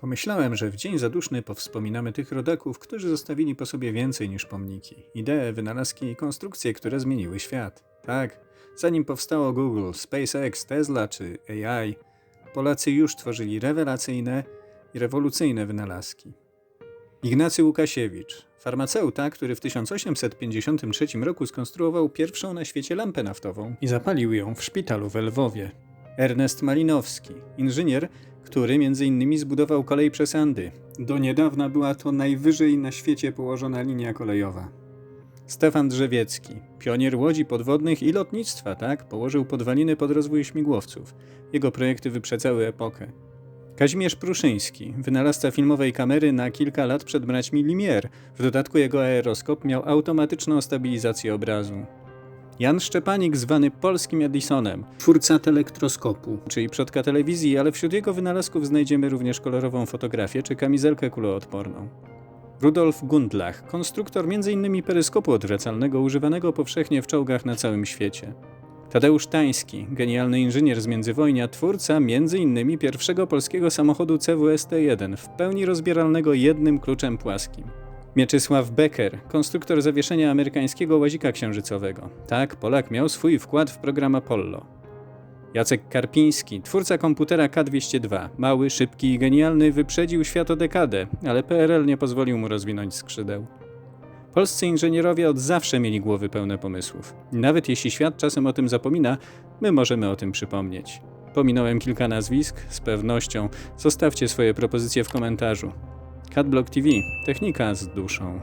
Pomyślałem, że w dzień zaduszny powspominamy tych rodaków, którzy zostawili po sobie więcej niż pomniki. Idee, wynalazki i konstrukcje, które zmieniły świat. Tak, zanim powstało Google, SpaceX, Tesla czy AI, Polacy już tworzyli rewelacyjne i rewolucyjne wynalazki. Ignacy Łukasiewicz, farmaceuta, który w 1853 roku skonstruował pierwszą na świecie lampę naftową i zapalił ją w szpitalu w Lwowie. Ernest Malinowski, inżynier, który m.in. zbudował kolej przez Andy. Do niedawna była to najwyżej na świecie położona linia kolejowa. Stefan Drzewiecki, pionier łodzi podwodnych i lotnictwa, tak, położył podwaliny pod rozwój śmigłowców. Jego projekty wyprzedzały epokę. Kazimierz Pruszyński, wynalazca filmowej kamery na kilka lat przed braćmi Limier. W dodatku jego aeroskop miał automatyczną stabilizację obrazu. Jan Szczepanik, zwany polskim Edisonem, twórca telektroskopu, czyli przodka telewizji, ale wśród jego wynalazków znajdziemy również kolorową fotografię czy kamizelkę kuloodporną. Rudolf Gundlach, konstruktor m.in. peryskopu odwracalnego używanego powszechnie w czołgach na całym świecie. Tadeusz Tański, genialny inżynier z międzywojnia, twórca m.in. pierwszego polskiego samochodu CWST-1, w pełni rozbieralnego jednym kluczem płaskim. Mieczysław Becker, konstruktor zawieszenia amerykańskiego łazika księżycowego. Tak, Polak miał swój wkład w program Apollo. Jacek Karpiński, twórca komputera K202, mały, szybki i genialny, wyprzedził świat o dekadę, ale PRL nie pozwolił mu rozwinąć skrzydeł. Polscy inżynierowie od zawsze mieli głowy pełne pomysłów. Nawet jeśli świat czasem o tym zapomina, my możemy o tym przypomnieć. Pominąłem kilka nazwisk, z pewnością. Zostawcie swoje propozycje w komentarzu. Catblock TV, technika z duszą.